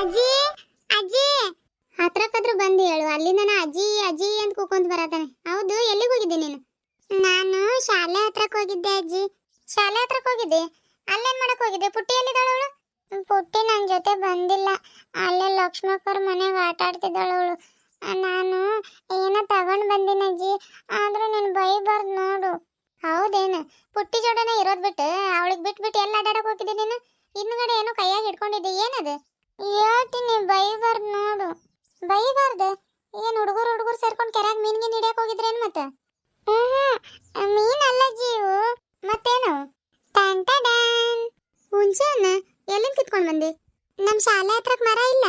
ಅಜ್ಜಿ ಅಜ್ಜಿ. ಹತ್ರಕ್ಕಾದ್ರೂ ಬಂದು ಹೇಳು. ಅಲ್ಲಿ ನನ್ನ ಅಜ್ಜಿ ಅಜ್ಜಿ ಅಂತ ಕೂಕೊಂತ ಬರತಾನೆ. ಹೌದು, ಎಲ್ಲಿಗೆ ಹೋಗಿದ್ದೆ ನೀನು? ನಾನು ಶಾಲೆ ಹತ್ರಕ್ಕೆ ಹೋಗಿದ್ದೆ ಅಜ್ಜಿ. ಶಾಲೆ ಹತ್ರಕ್ಕೆ ಹೋಗಿದ್ದೆ? ಅಲ್ಲೇನ್ ಮಾಡಕ್ ಹೋಗಿದ್ದೆ? ಪುಟ್ಟಿ ಎಲ್ಲಿದ್ದಾಳು ಅವಳು? ಪುಟ್ಟಿ ನನ್ನ ಜೊತೆ ಬಂದಿಲ್ಲ. ಅಲ್ಲೇ ಲಕ್ಷ್ಮಕ್ಕವ್ರ ಮನೆಗೆ ಆಟ ಆಡ್ತಿದ್ದಾಳು ಅವಳು. ನಾನು ಏನೋ ತಗೊಂಡ್ ಬಂದಿನ ಅಜ್ಜಿ. ಆದ್ರೂ ನೀನು ಬೈಬಾರ್ದು ನೋಡು. ಹೌದೇನು? ಪುಟ್ಟಿ ಜೋಡನೆ ಇರೋದ್ ಬಿಟ್ಟು, ಅವಳಿಗೆ ಬಿಟ್ಬಿಟ್ಟು ಎಲ್ಲ ಅಡ್ಡಾಡಕ್ ಹೋಗಿದ್ದೆ ನೀನು? ಹಿಂದ್ಗಡೆ ಏನೋ ಕೈಯಾಗಿ ಹಿಡ್ಕೊಂಡಿದ್ದೆ. ಏನದು? ಹೇಳ್ತೀನಿ, ಬೈಬಾರ್ದು ನೋಡು. ಬೈಬಾರ್ದು? ಏನು ಹುಡುಗರು ಹುಡುಗರು ಸೇರ್ಕೊಂಡು ಕೆರೆಯಾಗ ಮೀನ್ಗೆ ಹಿಡಿಯಕ್ ಹೋಗಿದ್ರೇನು ಮತ್ತೆ? ಮೀನ್ ಮೀನಲ್ಲ ಜೀವು. ಮತ್ತೇನು? ಟನ್ ಟಡನ್. ಹುಂಚೆನ ಎಲ್ಲಿಂದ ಕಿತ್ಕೊಂಡು ಬಂದಿ? ನಮ್ಮ ಶಾಲೆ ಹತ್ರಕ್ಕೆ ಮರ ಇಲ್ಲ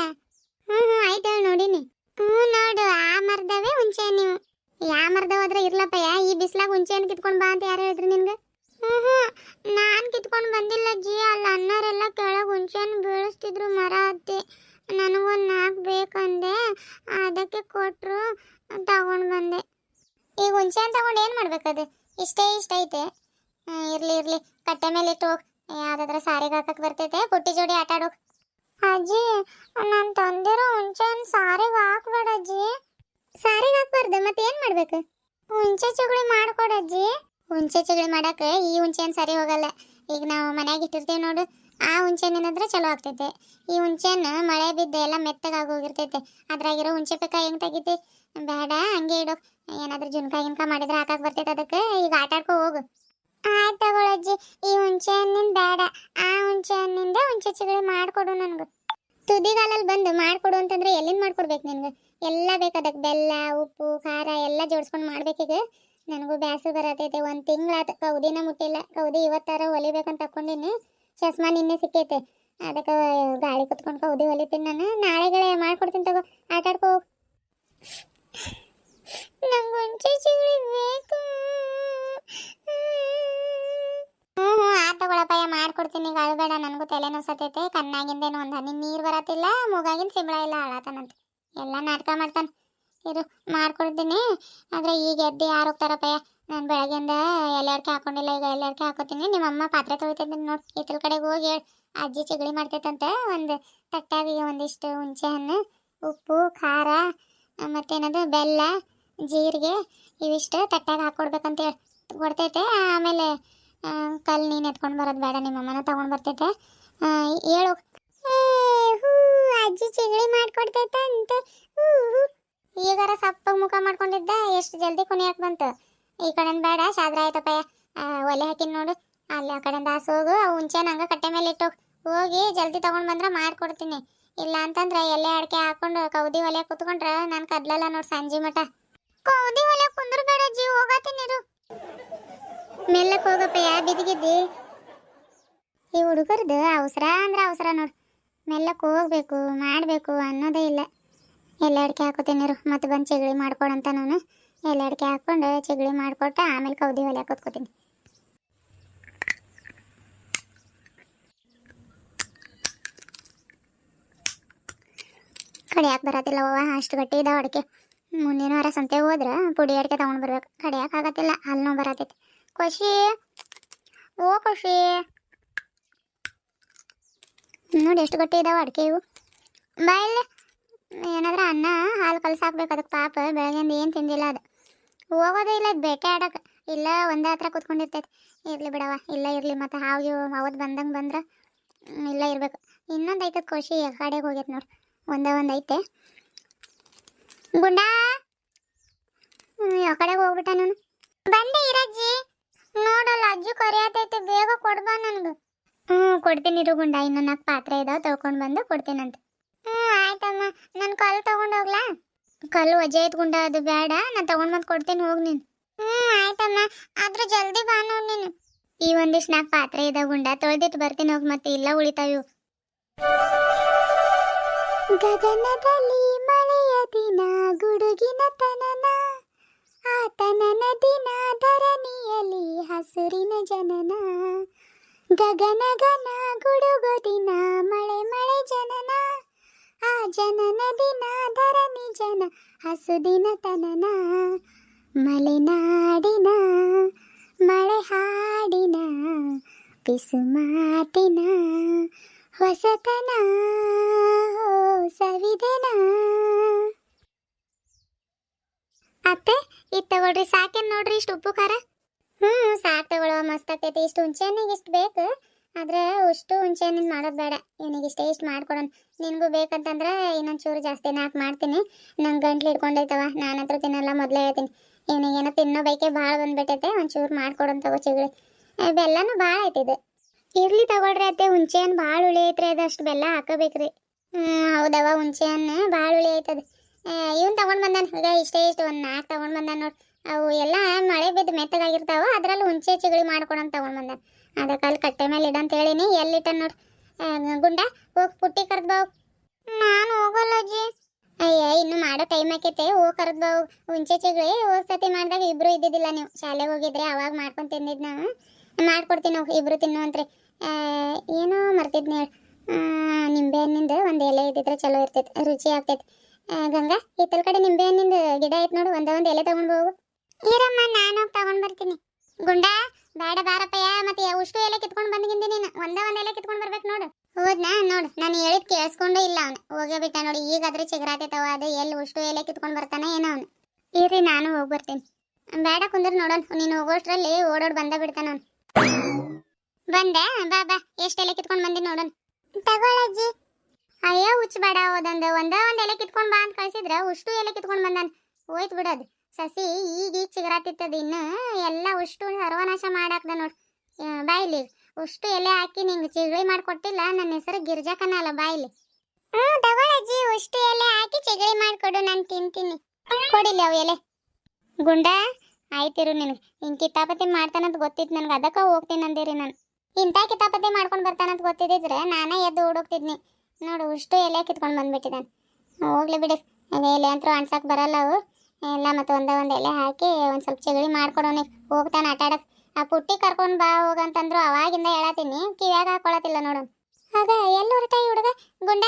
ಹ್ಮ್ ಹ್ಮ್ ಆಯ್ತು ಹೇಳಿ ನೋಡಿನಿ ಹ್ಞೂ ನೋಡು ಆ ಮರದವೇ ಹುಂಚೆ ನೀವು ಯಾ ಮರದ ಹೋದ್ರೆ ಇರ್ಲಪ್ಪಯ್ಯ ಈ ಬಿಸ್ಲಾಗ ಹುಂಚೆನ್ ಕಿತ್ಕೊಂಡ್ ಬಾ ಅಂತ ಯಾರು ಹೇಳಿದ್ರಿ ನಿನ್ಗೆ ಹ್ಮ್ ಹ್ಮ್ ನಾನ್ ಕಿತ್ಕೊಂಡ್ ಬಂದಿಲ್ಲ ಜಿ ಅಲ್ಲಿ ಅಣ್ಣರೆಲ್ಲ ಕೆಳಗ್ ಹುಂಚೆನ್ ಬೀಳಿಸ್ತಿದ್ರು ಮರ ಹತ್ತಿ ನನಗೊಂದು ನಾಲ್ಕು ಬೇಕಂದೆ ಅದಕ್ಕೆ ಕೊಟ್ರು ತಗೊಂಡ್ ಬಂದೆ ಈಗ ಹುಂಚೆ ಅದು ಏನು ಮಾಡ್ಬೇಕದು ಇಷ್ಟೇ ಇಷ್ಟ ಐತೆ. ಇರಲಿ, ಇರ್ಲಿ. ಕಟ್ಟೆ ಮೇಲೆ ಇಟ್ಟು ಹೋಗ್. ಯಾವ್ದಾದ್ರ ಸಾರಿಗೆ ಹಾಕಕ್ ಬರ್ತೈತೆ. ಪುಟ್ಟಿ ಜೋಡಿ ಆಟ ಆಡೋಕ್. ಅಜ್ಜಿ, ನಾನು ತಂದಿರೋ ಹುಂಚೆ ಸಾರಿಗೆ ಹಾಕ್ಬೇಡ ಅಜ್ಜಿ. ಸಾರಿಗೆ ಹಾಕ್ಬಾರ್ದು. ಮತ್ತೆ ಏನ್ ಮಾಡ್ಬೇಕು? ಹುಂಚೆ ಚುಗುಳಿ ಮಾಡ್ಕೊಡಜ್ಜಿ ಹುಂಚೆ ಚುಗುಳಿ ಮಾಡಕ್ ಈ ಹುಂಚೆನ್ ಸರಿ ಹೋಗಲ್ಲ. ಈಗ ನಾವು ಮನ್ಯಾಗ ಇಟ್ಟಿರ್ತೀವಿ ನೋಡು. ಆ ಹುಂಚೆ ಏನಾದ್ರೆ ಚಲೋ ಆಗ್ತೈತೆ. ಈ ಹುಂಚೆನ್ ಮಳೆ ಬಿದ್ದ ಎಲ್ಲ ಮೆತ್ತಗಾಗಿ ಹೋಗಿರ್ತೈತೆ. ಅದ್ರಾಗಿರೋ ಹುಂಚೆ ಪೆಕ್ಕ ಹೆಂಗ್ ತೆಗಿತಿ? ಬೇಡ, ಹಂಗೆ ಇಡು. ಏನಾದ್ರೂ ಜುನ್ಕ ಗಿನ್ಕ ಮಾಡಿದ್ರೆ ಹಾಕಕ್ ಬರ್ತೈತೆ ಅದಕ್ಕೆ ಈಗ ಆಟ ಆಡ್ಕೊ ಹೋಗು. ಆಯ್ತು ಅಜ್ಜಿ, ಈ ಹುಂಚೆ ಹಣ್ಣಿನ ಬೇಡ. ಆ ಹುಂಚೆ ಹಣ್ಣಿಂದ ಹುಂಚೆ ಚಿಗಳಿ ಮಾಡ್ಕೊಡು ನನಗೆ. ತುದಿಗಾಲಲ್ಲಿ ಬಂದು ಮಾಡ್ಕೊಡು ಅಂತಂದ್ರೆ ಎಲ್ಲಿಂದ ಮಾಡ್ಕೊಡ್ಬೇಕು ನಿನ್ಗೆ? ಎಲ್ಲ ಬೇಕು ಅದಕ್ಕೆ ಬೆಲ್ಲ, ಉಪ್ಪು, ಖಾರ ಎಲ್ಲ ಜೋಡಿಸ್ಕೊಂಡು ಮಾಡ್ಬೇಕೀಗ ನನಗೂ ಬ್ಯಾಸು ಬರತೈತೆ, ಒಂದು ತಿಂಗಳಾತ ಕೌದಿನ ಮುಟ್ಟಿಲ್ಲ. ಕೌದಿ ಇವತ್ತಾರ ಹೊಲಿಬೇಕಂತ ತಕೊಂಡಿನಿ ಚಸ್ಮಾ ನಿನ್ನೆ ಸಿಕ್ಕೈತೆ. ಅದಕ್ಕೆ ಗಾಳಿ ಕುತ್ಕೊಂಡು ಕೌದಿ ಹೊಲಿತೀನಿ ನಾನು. ನಾಳೆಗಳೇ ಮಾಡ್ಕೊಡ್ತೀನಿ ತಗೋ. ಆಟ ಆಡ್ಕೋ ಹೋಗು. ನಂಗೆ ಹುಂಚೆ ಬೇಕು ಹ್ಞೂ ಆ ತಗೊಳಪ್ಪಯ್ಯ ಮಾಡ್ಕೊಡ್ತೀನಿ ಈಗ. ಅಳುಬೇಡ ನನಗೂ ತಲೆ ನೋಸತೈತೆ ಕಣ್ಣಾಗಿಂದೇನು ಒಂದು ಹನಿ ನೀರು ಬರತ್ತಿಲ್ಲ ಮೂಗಾಗಿನ ಸಿಂಬಳ ಇಲ್ಲ, ಅಳತಾನಂತ. ಎಲ್ಲ ನಾಟಕ ಮಾಡ್ತಾನೆ. ಇರು, ಮಾಡ್ಕೊಡ್ತೀನಿ. ಆದರೆ ಈಗ ಎದ್ದು ಯಾರು ಹೋಗ್ತಾರಪ್ಪಯ್ಯ? ನಾನು ಬೆಳಗ್ಗೆಯಿಂದ ಎಲ್ಲಾರ್ಕೆ ಹಾಕೊಂಡಿಲ್ಲ, ಈಗ ಎಲ್ಲಾರ್ಕೆ ಹಾಕೋತೀನಿ. ನಿಮ್ಮ ಅಮ್ಮ ಪಾತ್ರೆ ತೊಳಿತಿದ್ದೀನಿ ನೋಡಿ ಇತ್ತಲ ಕಡೆಗೆ ಹೋಗಿ ಹೇಳಿ. ಅಜ್ಜಿ ಚಿಗಳಿ ಮಾಡ್ತೈತಂತೆ, ಒಂದು ತಟ್ಟಾಗಿ ಒಂದಿಷ್ಟು ಹುಣಸೆ ಹಣ್ಣು, ಉಪ್ಪು, ಖಾರ ಮತ್ತೇನದು? ಬೆಲ್ಲ, ಜೀರಿಗೆ, ಇವಿಷ್ಟು ತಟ್ಟಾಗ ಹಾಕ್ಕೊಡ್ಬೇಕಂತ ಹೇಳಿ ಕೊಡ್ತೈತೆ. ಆಮೇಲೆ ಕಲ್ಲು ಕಲ್ ನೀನು ಎತ್ಕೊಂಡು ಬರೋದು ಬೇಡ ನಿಮ್ಮ ಅಮ್ಮನ ತಗೊಂಡು ಬರ್ತೈತೆ. ಹೇಳು. ಅಜ್ಜಿ ಚಿಗಳಿ ಮಾಡ್ಕೊಡ್ತೈತೆ ಅಂತ. ಈಗಾರ ಸಪ್ಪ ಮುಖ ಮಾಡ್ಕೊಂಡಿದ್ದೆ, ಎಷ್ಟು ಜಲ್ದಿ ಕುಣಿಯಕ್ಕೆ ಬಂತು. ಈ ಕಡೆಯಿಂದ ಬೇಡ ಶಾದ್ರ ಆಯ್ತಪ್ಪ. ಒಲೆ ಹಾಕಿನ ನೋಡು. ಅಲ್ಲಿ ಆ ಕಡೆಯಿಂದ ಹಾಸು ಹೋಗು, ಆ ಹುಂಚೆ ನಂಗೆ ಕಟ್ಟೆ ಮೇಲೆ ಇಟ್ಟು ಹೋಗಿ ಜಲ್ದಿ ತೊಗೊಂಡು ಬಂದ್ರೆ ಮಾಡ್ಕೊಡ್ತೀನಿ. ಇಲ್ಲ ಅಂತಂದ್ರೆ ಎಲ್ಲೇ ಅಡಿಕೆ ಹಾಕೊಂಡು ಕೌದಿ ಒಲೆ ಕುತ್ಕೊಂಡ್ರೆ ನಾನು ಕದ್ಲಲ್ಲ ನೋಡಿ ಸಂಜೆ ಮಠ. ಕೌದಿ ಒಲೆ ಕುಂದ್ರ ಬೇಡ ಜೀವ ಹೋಗತ್ತೀನಿ ಇರು. ಮೆಲ್ಲಕ್ ಹೋಗಪ್ಪಯ್ಯ ಬಿದಿಗಿದ್ದಿ ಈ ಹುಡುಗರ್ದು ಅವಸರ ಅಂದ್ರೆ ಅವಸರ ನೋಡು. ಮೆಲ್ಲಕ್ ಹೋಗ್ಬೇಕು ಮಾಡಬೇಕು ಅನ್ನೋದೇ ಇಲ್ಲ. ಎಲ್ಲ ಅಡಿಕೆ ಹಾಕೋತೀನಿ ಮತ್ತೆ ಬಂದು ಚಿಗಳಿ ಮಾಡ್ಕೊಡಂತ ನಾನು. ಎಲ್ಲ ಅಡಿಕೆ ಹಾಕೊಂಡು ಚಿಗಳಿ ಮಾಡ್ಕೊಟ್ಟ ಆಮೇಲೆ ಕೌದಿ ಒಲೆ ಕೂತ್ಕೋತೀನಿ. ಕಡಿಯಾಕ ಅವ್ವ, ಅಷ್ಟು ಗಟ್ಟಿ ಇದಾವ ಅಡಿಕೆ. ಮುಂದಿನ ವಾರ ಸಂತೆಗೆ ಹೋದ್ರೆ ಪುಡಿ ಅಡಿಕೆ ತಗೊಂಡು ಬರ್ಬೇಕು. ಕಡಿಯಾಕ ಆಗತ್ತಿಲ್ಲ, ಅಲ್ಲಿ ನೋವು ಖುಷಿ ಓ ಖುಷಿ ನೋಡಿ ಎಷ್ಟು ಗಟ್ಟಿ ಇದಾವ ಅಡಿಕೆ ಇವು. ಬಾಯಲ್ಲಿ ಏನಾದ್ರೆ ಅನ್ನ, ಹಾಲು ಕಲ್ಸಾಕ್ಬೇಕು ಅದಕ್ಕೆ ಪಾಪ ಬೆಳಗ್ಗೆಂದು ಏನು ತಿಂದಿಲ್ಲ ಅದು. ಹೋಗೋದೇ ಇಲ್ಲ, ಅದು ಬೇಟೆ ಆಡಕ್ಕೆ ಇಲ್ಲ, ಒಂದೇ ಹತ್ರ ಕೂತ್ಕೊಂಡಿರ್ತೈತಿ. ಇರ್ಲಿ ಬಿಡವ ಇಲ್ಲ ಇರ್ಲಿ, ಮತ್ತೆ ಹಾವು ಅವತ್ತು ಬಂದಂಗೆ ಬಂದ್ರೆ ಇಲ್ಲ ಇರ್ಬೇಕು. ಇನ್ನೊಂದು ಐತದ ಖುಷಿ ಕಡೆಗೆ ಹೋಗೈತೆ ನೋಡಿ. ಒಂದೇ ಒಂದು ಐತೆ. ಗುಂಡ! ಆ ಕಡೆಗೆ ಹೋಗ್ಬಿಟ್ಟ ನಾನು. ಬಂದೆ ಇರಜ್ಜಿ ನೋಡಲ್ಲ, ಅಜ್ಜಿ ಕರಿಯತೈತೆ, ಬೇಗ ಕೊಡ್ಬಾ ನನಗೆ. ಹ್ಞೂ ಕೊಡ್ತೀನಿ ಇರು ಗುಂಡ, ಇನ್ನು ನಾಲ್ಕು ಪಾತ್ರೆ ಇದಾವೆ ತೊಳ್ಕೊಂಡು ಬಂದು ಕೊಡ್ತೀನಂತ. ಹ್ಞೂ ಆಯ್ತಮ್ಮ. ನನ್ನ ಕಲ್ಲು ತಗೊಂಡು ಹೋಗ್ಲಾ? ಕಲ್ಲು ವಜೆ ಐತ್ ಗುಂಡ, ಅದು ಬೇಡ ನಾನು ತಗೊಂಡು ಬಂದು ಕೊಡ್ತೀನಿ, ಹೋಗಿ ನೀನು. ಹ್ಞೂ ಆಯ್ತಮ್ಮ. ಆದ್ರೆ ಜಲ್ದಿ ಬಾ ನೋಡು ನೀನು. ಈ ಒಂದಿಷ್ಟು ನಾಲ್ಕು ಪಾತ್ರೆ ಇದಾವೆ ಗುಂಡ ತೊಳೆದಿಟ್ಟು ಬರ್ತೀನಿ, ಹೋಗಿ ಮತ್ತೆ, ಇಲ್ಲ ಉಳಿತಾವು ಗಗನದಲ್ಲಿ ಮಳೆಯ ದಿನ, ಗುಡುಗಿನ ತನನ. ಆತನನ ದಿನ ಧರಣಿಯಲ್ಲಿ ಹಸುರಿನ ಜನನ. ಗಗನ ಗನ ಗುಡುಗು ದಿನ, ಮಳೆ ಮಳೆ ಜನನ. ಆ ಜನನ ದಿನ ಧರಣಿ ಜನ ಹಸುದಿನ ತನನ. ಮಲೆನಾಡಿನ ಮಳೆ ಹಾಡಿನ ಪಿಸು ಮಾತಿನ. ಹೊಸತನ ಸವಿದನ. ಅತ್ತೆ, ಇದು ತಗೊಳ್ರಿ, ಸಾಕೇನ್ ನೋಡ್ರಿ ಇಷ್ಟು ಉಪ್ಪು, ಖಾರ. ಹ್ಞೂ, ಸಾಕು ತಗೊಳ್ಳೋ ಮಸ್ತ್ ಆಗ್ತೈತಿ, ಇಷ್ಟು ಹುಂಚೆಹಣ್ಣಿಗೆ ಇಷ್ಟು ಬೇಕು. ಆದ್ರೆ ಅಷ್ಟು ಹುಂಚೆಹಣ್ಣಿನ ಮಾಡೋದು ಬೇಡ ಇವನಿಗೆ ಇಷ್ಟೇ ಇಷ್ಟು ಮಾಡ್ಕೊಡೋಣ ನಿನಗೂ ಬೇಕಂತಂದ್ರೆ ಇನ್ನೊಂದು ಚೂರು ಜಾಸ್ತಿ ಮಾಡ್ತೀನಿ. ನಂಗೆ ಗಂಟ್ಲು ಹಿಡ್ಕೊಂಡೈತವ ನಾನು ಹತ್ರ ತಿನ್ನಲ್ಲ, ಮೊದಲೇ ಹೇಳ್ತೀನಿ. ಇವನಿಗೇನೋ ತಿನ್ನೋ ಬೈಕೆ ಭಾಳ ಬಂದ್ಬಿಟ್ಟೈತೆ, ಒಂಚೂರು ಮಾಡ್ಕೊಡೋಣ ತಗೋ ಚಿಗಳಿ. ಬೆಲ್ಲನೂ ಭಾಳ ಐತಿದೆ ಇರ್ಲಿ ತಗೊಳ್ರಿ ಅತ್ತೆ ಹುಂಚೆ ಹಣ್ಣು ಭಾಳ ಹುಳಿ ಐತ್ರಿ ಅದಷ್ಟು ಬೆಲ್ಲ ಹಾಕಬೇಕ್ರಿ. ಹ್ಞೂ ಹೌದವ ಹುಂಚೆ ಹಣ್ಣು ಭಾಳ ಹುಳಿ ಐತದ. ಇವನ್ ತಗೊಂಡ್ ಬಂದಾನ ಈಗ ಇಷ್ಟೇ ಇಷ್ಟು ಒಂದು ನಾಲ್ಕು ತಗೊಂಡ್ ಬಂದಾನ ನೋಡಿ. ಅವು ಎಲ್ಲ ಮಳೆ ಬಿದ್ದು ಮೆತ್ತಗಾಗಿರ್ತಾವ, ಅದ್ರಲ್ಲಿ ಹುಂಚೆ ಚಿಗಳಿ ಮಾಡ್ಕೊಡಂತ ತಗೊಂಡ್ ಬಂದಾನ. ಅದಕ್ಕೆ ಅಲ್ಲಿ ಕಟ್ಟೆ ಮೇಲೆ ಇಡಂತ ಹೇಳಿನಿ ಎಲ್ಲಿಟ್ಟ ನೋಡಿ. ಗುಂಡ, ಹೋಗಿ ಪುಟ್ಟಿ ಕರ್ದ್ ಬಾವು. ನಾನು ಹೋಗಲ್ಲ ಅಜ್ಜಿ. ಅಯ್ಯ, ಇನ್ನು ಮಾಡೋ ಟೈಮ್ ಆಕೈತೆ, ಹೋಗಿ ಕರ್ದ್ ಬಾವು. ಹುಂಚೆ ಚಿಗಳಿ ಹೋದ್ ಸತಿ ಮಾಡಿದಾಗ ಇಬ್ರು ಇದ್ದಿದ್ದಿಲ್ಲ ನೀವು. ಶಾಲೆಗೆ ಹೋಗಿದ್ರೆ ಅವಾಗ ಮಾಡ್ಕೊಂಡು ತಿಂದಿದ್ದು ನಾವು ಮಾಡ್ಕೊಡ್ತೀನಿ ನಾವು ಇಬ್ರು ತಿನ್ನುವಂತ್ರಿ ಏನೋ ಮರ್ತಿದ್ನಿ ನಿಂಬೆ ಹಣ್ಣಿಂದ ಒಂದು ಎಲೆ ಇದ್ದಿದ್ರೆ ಚಲೋ ಇರ್ತೈತೆ, ರುಚಿ ಆಗ್ತೈತೆ. ಗಂಗಾ ಇತ್ತಲ್ ಕಡೆ ನಿಂಬೆ ಹಣ್ಣಿಂದ ಗಿಡ ಐತ್ ನೋಡು, ಒಂದ ಒಂದ್ ಎಲೆ ತಗೊಂಡ್ ಹೋಗು. ಇರಮ್ಮ, ನಾನು ತಗೊಂಡ್ ಬರ್ತೀನಿ. ಗುಂಡ ಬೇಡ ಬಾರಪ್ಪಯ್ಯ, ಮತ್ತೆ ಉಷ್ಟು ಎಲೆ ಕಿತ್ಕೊಂಡ್ ಬಂದಿಗಿಂದಿ ನೀನು. ಒಂದ ಒಂದ್ ಎಲೆ ಕಿತ್ಕೊಂಡ್ ಬರ್ಬೇಕು ನೋಡು. ಹೋದ್ನಾ? ನೋಡು, ನಾನು ಹೇಳಿದ್ ಕೇಳಿಸ್ಕೊಂಡೇ ಇಲ್ಲ ಅವನು. ಹೋಗೇಬಿಟ್ಟ ನೋಡಿ, ಈಗಾದ್ರೆ ಚಿಗರಾತೈತವ ಅದು ಎಲ್ಲಿ ಉಷ್ಟು ಎಲೆ ಕಿತ್ಕೊಂಡ್ ಬರ್ತಾನೆ ಏನೋ ಅವನು. ಇರ್ರಿ, ನಾನು ಹೋಗಿ ಬರ್ತೀನಿ. ಬೇಡ ಕುಂದ್ರ ನೋಡೋಣ ನೀನು ಹೋಗೋಷ್ಟರಲ್ಲಿ ಓಡೋಡ್ ಬಂದ ಬಿಡ್ತಾನ ಅವ್ನು ಬಂದೆ. ಬಾ ಬಾ. ಎಷ್ಟು ಎಲೆ ಕಿತ್ಕೊಂಡು ಬಂದಿ ನೋಡೋಣ. ತಗೊಳಜ್ಜಿ ಅಯ್ಯೋ ಹುಚ್ಚಬೇಡ ಬೇಡ, ಹೋದಂದು. ಒಂದ ಒಂದ್ ಎಲೆ ಕಿತ್ಕೊಂಡು ಬಾ ಅಂತ ಕಳ್ಸಿದ್ರ ಉಷ್ಟು ಎಲೆ ಕಿತ್ಕೊಂಡು ಬಂದಾನ. ಹೋಯ್ತು ಬಿಡೋದು ಸಸಿ ಈಗ ಚಿಗರಾತಿತ್ತದ ಇನ್ನು ಎಲ್ಲ ಉಷ್ಟು ಸರ್ವನಾಶ ಮಾಡಾಕ್ದ ನೋಡ್. ಬಾಯಿಲಿ ಉಷ್ಟು ಎಲೆ ಹಾಕಿ ನಿಂಗೆ ಚಿಗಳಿ ಮಾಡ್ಕೊಟ್ಟಿಲ್ಲ. ನನ್ನ ಹೆಸರು ಗಿರ್ಜಾಕನ ಅಲ್ಲ ಬಾಯಿಲಿ ಹ್ಞೂ ತಗೊಳಜ್ಜಿ ಉಷ್ಟು ಎಲೆ ಹಾಕಿ ಚಿಗಳಿ ಮಾಡ್ಕೊಡು, ನಾನು ತಿಂತೀನಿ. ಕೊಡಿಲ್ಲ ಅವು ಎಲೆ. ಗುಂಡ, ಆಯ್ತಿರು ನಿನಗೆ. ಹಿಂಗೆ ಕಿತ್ತಾಪತಿ ಮಾಡ್ತಾನಂತ ಗೊತ್ತಿತ್ತು ನನಗೆ. ಅದಕ್ಕೆ ಹೋಗ್ತೀನಿ ಅಂದಿರಿ ನಾನು. ಇಂಥ ಕಿತಾಪತಿ ಮಾಡ್ಕೊಂಡು ಬರ್ತಾನಂತ ಗೊತ್ತಿದ್ದಿದ್ರೆ ನಾನೇ ಎದ್ದು ಹುಡುಕ್ತಿದ್ನಿ ನೋಡು, ಇಷ್ಟು ಎಲೆ ಕಿತ್ಕೊಂಡು ಬಂದ್ಬಿಟ್ಟಿದ್ದಾನೆ. ಹೋಗ್ಲಿ ಬಿಡಿ. ಎಲೆ ಅಂತೂ ಅನ್ಸಕ್ ಬರಲ್ಲ ಅವು ಎಲ್ಲ ಮತ್ತೆ ಒಂದೇ ಒಂದು ಎಲೆ ಹಾಕಿ ಒಂದು ಸ್ವಲ್ಪ ಚಿಗಳಿ ಮಾಡ್ಕೊಡೋನಿ ಹೋಗ್ತಾನೆ ಆಟ ಆಡಕ್. ಆ ಪುಟ್ಟಿ ಕರ್ಕೊಂಡು ಬಾ ಹೋಗಂತಂದ್ರು ಅವಾಗಿಂದ ಹೇಳತ್ತೀನಿ. ಕಿವ್ಯಾಗ ಹಾಕೊಳತಿಲ್ಲ ನೋಡು. ಆಗ ಎಲ್ಲಿ ಹೊರಟ ಈ ಹುಡುಗ? ಗುಂಡ,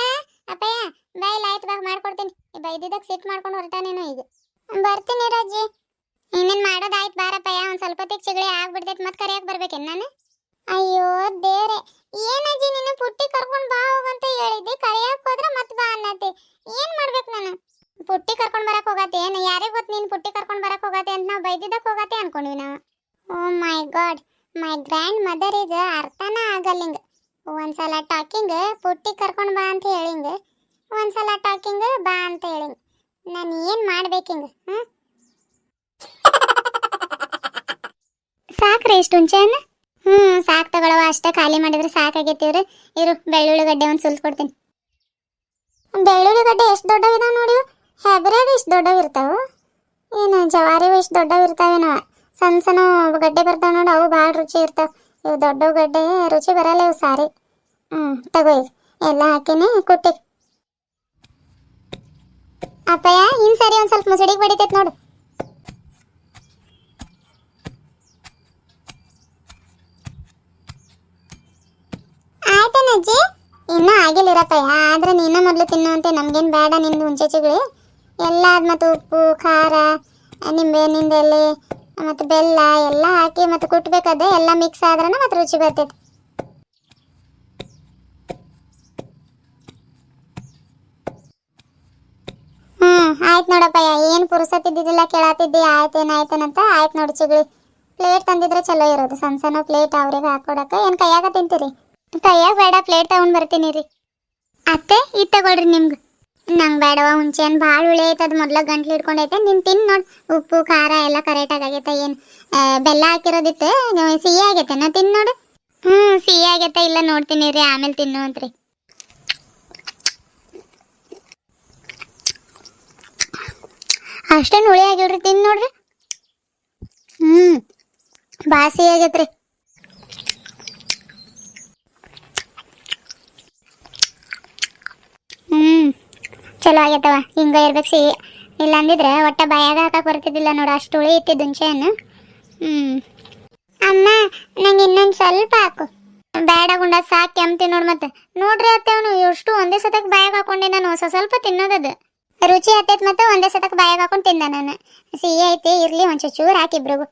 ಅಪ್ಪಯ್ಯ ಬಾಯ್ ಆಯ್ತು, ಬಾ, ಮಾಡ್ಕೊಡ್ತೀನಿ. ಬೈದಿದ್ದಕ್ಕೆ ಸಿಟ್ ಮಾಡ್ಕೊಂಡು ಹೊರಟಾನೇನು ಈಗ. ಬರ್ತೀನಿ ರಾಜಿ. ಇನ್ನೇನು ಮಾಡೋದಾಯ್ತು ಬಾರಪ್ಪಯ್ಯ. ಒಂದು ಸ್ವಲ್ಪ ಹೊತ್ತಿಗೆ ಚಿಗಳಿ ಆಗ್ಬಿಡ್ತೈತೆ ಮತ್ತೆ ಕರಿಯಕ್ಕೆ ಬರ್ಬೇಕೇನು ನಾನು? ಅಯ್ಯೋ, ದೇವ್ರೆ, ಏನಜ್ಜಿ ನೀನು ಪುಟ್ಟಿ ಕರ್ಕೊಂಡು ಬಾ ಹೋಗಂತ ಹೇಳಿದ್ದೆ. ಕರೆಯಕ್ ಹೋದ್ರೆ ಮತ್ ಬಾ ಅನ್ನತ್ತೆ. ಏನ್ ಮಾಡ್ಬೇಕು ನಾನು? ಪುಟ್ಟಿ ಕರ್ಕೊಂಡು ಬರಕ್ ಹೋಗತ್ತೆ ಏನು? ಯಾರಿಗೆ ಗೊತ್ತು ನೀನು ಪುಟ್ಟಿ ಕರ್ಕೊಂಡು ಬರಕ್ ಹೋಗತ್ತೆ ಅಂತ ನಾವು ಬೈದಿದ್ದಕ್ ಹೋಗತ್ತೆ ಅನ್ಕೊಂಡ್ವಿ ನಾವು. ಓ my god, my grandmother is ಅರ್ಥನ ಆಗಲ್ಲಿಂಗ. ಒಂದ್ಸಲ ಟಾಕಿಂಗ್, ಪುಟ್ಟಿ ಕರ್ಕೊಂಡು ಬಾ ಅಂತ ಹೇಳಿಂಗ. ಒಂದ್ಸಲ ಟಾಕಿಂಗ್, ಬಾ ಅಂತ ಹೇಳಿಂಗ. ನಾನು ಏನ್ ಮಾಡ್ಬೇಕಿಂಗ ಹ್ಮ್? ಸಾಕ್ರೆ ಇಷ್ಟೊಂದು ಹುಂಚೆಹಣ್ಣು ಹ್ಮ್, ಸಾಕ್ ತಗೊಳವ ಅಷ್ಟೇ ಖಾಲಿ ಮಾಡಿದ್ರೆ ಸಾಕಾಗೈತಿವ್ರಿ ಇರು, ಬೆಳ್ಳುಳ್ಳಿ ಗಡ್ಡೆ ಒಂದು ಸುಲ್ಸ್ ಕೊಡ್ತೀನಿ. ಬೆಳ್ಳುಳ್ಳಿ ಗಡ್ಡೆ ಎಷ್ಟು ದೊಡ್ಡವಿದಾವ ನೋಡಿ ಹೆಬ್ರೇಡ್ ಇಷ್ಟು ದೊಡ್ಡವು ಇರ್ತಾವ. ಏನು, ಜವಾರಿವು ಇಷ್ಟು ದೊಡ್ಡವಿರ್ತಾವೇನೋ ಸಣ್ಣ ಸಣ್ಣ ಗಡ್ಡೆ ಬರ್ತಾವ ನೋಡಿ, ಅವು ಭಾಳ ರುಚಿ ಇರ್ತಾವ. ಇವು ದೊಡ್ಡ ಗಡ್ಡೆ ರುಚಿ ಬರಲ್ಲ ಇವು ಸಾರಿ. ಹ್ಮ್, ತಗೋ ಎಲ್ಲ ಹಾಕಿನಿ, ಕುಟ್ಟಿ. ಅಪ್ಪಯ್ಯ, ಇನ್ ಸಾರಿ ಒಂದ್ ಸ್ವಲ್ಪ ಮುಸುಡಿಗೆ ಬಡಿತೈತೆ ನೋಡು. ಆಯ್ತೇನಜ್ಜಿ ಇನ್ನೂ ಆಗಿಲ್ಲಿರಪ್ಪಯ್ಯ ಆದ್ರೆ ನೀನು ಮೊದಲು ತಿನ್ನುವಂತೆ ನಮ್ಗೇನು ಬೇಡ ನಿಂದು ಹುಂಚೆಚಿಗಳು ಎಲ್ಲ ಮತ್ತು ಉಪ್ಪು, ಖಾರ, ನಿಂಬೆ ನಿಂದೆಲೆ ಮತ್ತು ಬೆಲ್ಲ ಎಲ್ಲ ಹಾಕಿ ಮತ್ತು ಕುಟ್ಬೇಕಾದ್ರೆ ಎಲ್ಲ ಮಿಕ್ಸ್ ಆದ್ರನ ಮತ್ತೆ ರುಚಿ ಬರ್ತೈತೆ. ಹ್ಮ್, ಆಯ್ತು ನೋಡಪ್ಪಯ್ಯ. ಏನು ಪುರುಸತ್ತಿದ್ದಿದ್ದಿಲ್ಲ ಕೇಳತ್ತಿದ್ದಿ ಆಯ್ತೇನು ಆಯ್ತೇನಂತ ಆಯ್ತು ನೋಡಿ ಚಿಗಳಿ. ಪ್ಲೇಟ್ ತಂದಿದ್ರೆ ಚಲೋ ಇರೋದು. ಸಣ್ಣ ಸಣ್ಣ ಪ್ಲೇಟ್ ಅವ್ರಿಗೆ ಹಾಕೊಡಕ್ಕೆ. ಏನು ಕೈಯಾಗ ತಿಂತೀರಿ? ಕೈಯಾಗ ಬೇಡ ಪ್ಲೇಟ್ ತಗೊಂಡ್ ಬರ್ತೀನಿ ರೀ ಅತ್ತೆ, ಇದು ತಗೊಳ್ರಿ ನಿಮ್ಗೆ. ನಂಗೆ ಬೇಡವ ಹುಂಚೆ ಹಣ್ಣು ಭಾಳ ಉಳಿ ಐತೆ, ಅದು ಮೊದ್ಲ ಗಂಟ್ಲು ಹಿಡ್ಕೊಂಡೈತೆ. ನೀನು ತಿನ್ ನೋಡಿ, ಉಪ್ಪು, ಖಾರ ಎಲ್ಲ ಕರೆಕ್ಟಾಗಿ ಆಗೈತೆ, ಏನು ಬೆಲ್ಲ ಹಾಕಿರೋದಿತ್ತು ಸಿಹಿ ಆಗೈತೆ, ನಾ ತಿನ್ ನೋಡು. ಹ್ಞೂ ಸಿಹಿ ಆಗೈತೆ, ಇಲ್ಲ ನೋಡ್ತೀನಿ ರೀ ಆಮೇಲೆ ತಿನ್ನು ಅಂತ್ರಿ. ಅಷ್ಟೇನು ಹುಳಿ ಆಗಿಲ್ರಿ, ತಿನ್ ನೋಡ್ರಿ. ಹ್ಞೂ ಭಾಳ ಸಿಹಿ ಆಗೈತ್ರಿ. ಚಲೋ ಆಗ್ಯತವ ಹಿಂಗ ಇರ್ಬೇಕು ಸಿಹಿ ಇಲ್ಲ ಅಂದಿದ್ರೆ ಒಟ್ಟ ಬಾಯಾಗ ಹಾಕಕ್ ಬರ್ತಿದ್ದಿಲ್ಲ ನೋಡು, ಅಷ್ಟು ಹುಳಿ ಇಟ್ಟಿದ್ದು ಹುಣ್ಸೆಹಣ್ಣು. ಹ್ಮ್. ಅಮ್ಮ, ನಂಗೆ ಇನ್ನೊಂದು ಸ್ವಲ್ಪ ಹಾಕು. ಬೇಡ ಗುಂಡ, ಸಾಕು ಕೆಮ್ತಿ ನೋಡ್ ಮತ್ತೆ. ನೋಡ್ರಿ ಅತ್ತೆ ಅವನು ಎಷ್ಟು ಒಂದೇ ಸತಕ್ ಬಾಯಾಗ ಹಾಕೊಂಡೆ ನಾನು, ಹೊಸ ಸ್ವಲ್ಪ ತಿನ್ನೋದದು ರುಚಿ ಹತ್ತೈತೆ ಮತ್ತೆ, ಒಂದೇ ಸತಕ್ ಬಾಯಾಗ ಹಾಕೊಂಡು ತಿಂದ ನಾನು. ಸಿಹಿ ಐತಿ, ಇರ್ಲಿ ಒಂಚೂರು ಚೂರು ಹಾಕಿಬ್ರಿಗು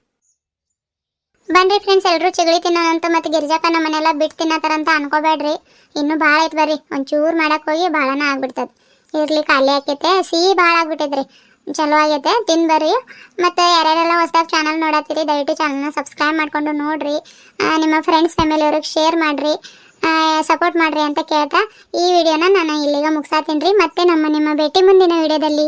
ಬನ್ರಿ ಫ್ರೆಂಡ್ಸ್ ಎಲ್ಲರೂ ಚಿಗಳಿ ತಿನ್ನೋಣಂತ ಮತ್ತೆ ಗಿರ್ಜಾಕ ನಮ್ಮನೆಲ್ಲ ಬಿಟ್ಟು ತಿನ್ನತ್ತಾರಂತ ಅನ್ಕೋಬೇಡ್ರಿ. ಇನ್ನೂ ಭಾಳ ಐತ್ ಬರ್ರಿ, ಒಂಚೂರು ಮಾಡಕ್ ಹೋಗಿ ಭಾಳನ ಆಗ್ಬಿಡ್ತದ. ಇರ್ಲಿ, ಖಾಲಿ ಆಕೈತೆ. ಸಿಹಿ ಭಾಳ ಆಗ್ಬಿಟ್ಟೈತ್ರಿ ಚಲೋ ಆಗೈತೆ. ತಿನ್ಬರ್ರಿ ಮತ್ತೆ ಯಾರ್ಯಾರೆಲ್ಲ ಹೊಸದಾಗಿ ಚಾನಲ್ ನೋಡತ್ತೀರಿ, ದಯವಿಟ್ಟು ಚಾನಲ್ನ ಸಬ್ಸ್ಕ್ರೈಬ್ ಮಾಡ್ಕೊಂಡು ನೋಡ್ರಿ. ನಿಮ್ಮ ಫ್ರೆಂಡ್ಸ್ ಫ್ಯಾಮಿಲಿ ಅವ್ರಿಗೆ ಶೇರ್ ಮಾಡ್ರಿ. ಸಪೋರ್ಟ್ ಮಾಡ್ರಿ ಅಂತ ಕೇಳ್ತಾ ಈ ವಿಡಿಯೋನ ನಾನು ಇಲ್ಲಿಗೆ ಮುಗಿಸಾತೀನಿ ಮತ್ತೆ ನಮ್ಮ ನಿಮ್ಮ ಭೇಟಿ ಮುಂದಿನ ವಿಡಿಯೋದಲ್ಲಿ.